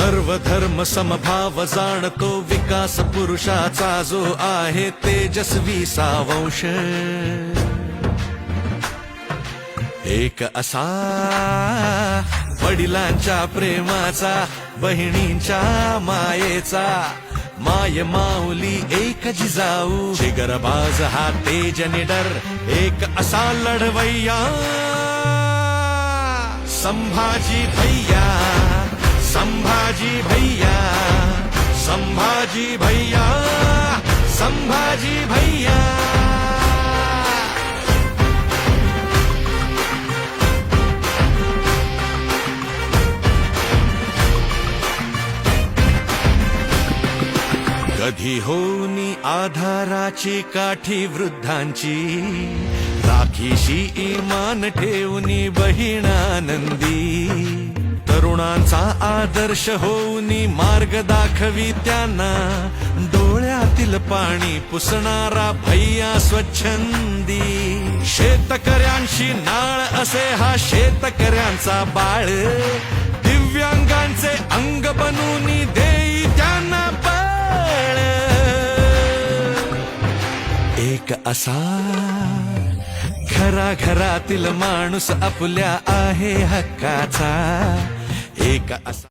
सर्व धर्म समभाव जाणतो विकास पुरुषाचा जो आहे तेजस्वी सावंश एक असा वडिलांच्या प्रेमाचा बहिणींच्या मायेचा. माय माऊली एक जिजाऊ. जिगरबाज हा तेज निडर एक असा लढवैया संभाजी भैया. संभाजी भैया संभाजी भैया संभाजी भैया। कधी होनी आधाराची काठी वृद्धांची राखीशी इमान ठेवनी बहीण आनंदी तरुणांचा आदर्श होऊनी मार्ग दाखवी त्यांना. डोळ्यातील पाणी पुसणारा भैया स्वच्छंदी. शेतकऱ्यांशी नाळ असे हा शेतकऱ्यांचा बाळ. दिव्यांगांचे अंग बनून देई त्यांना बळ. एक असा घराघरातील माणूस आपल्या आहे हक्काचा. ¡Qué casa!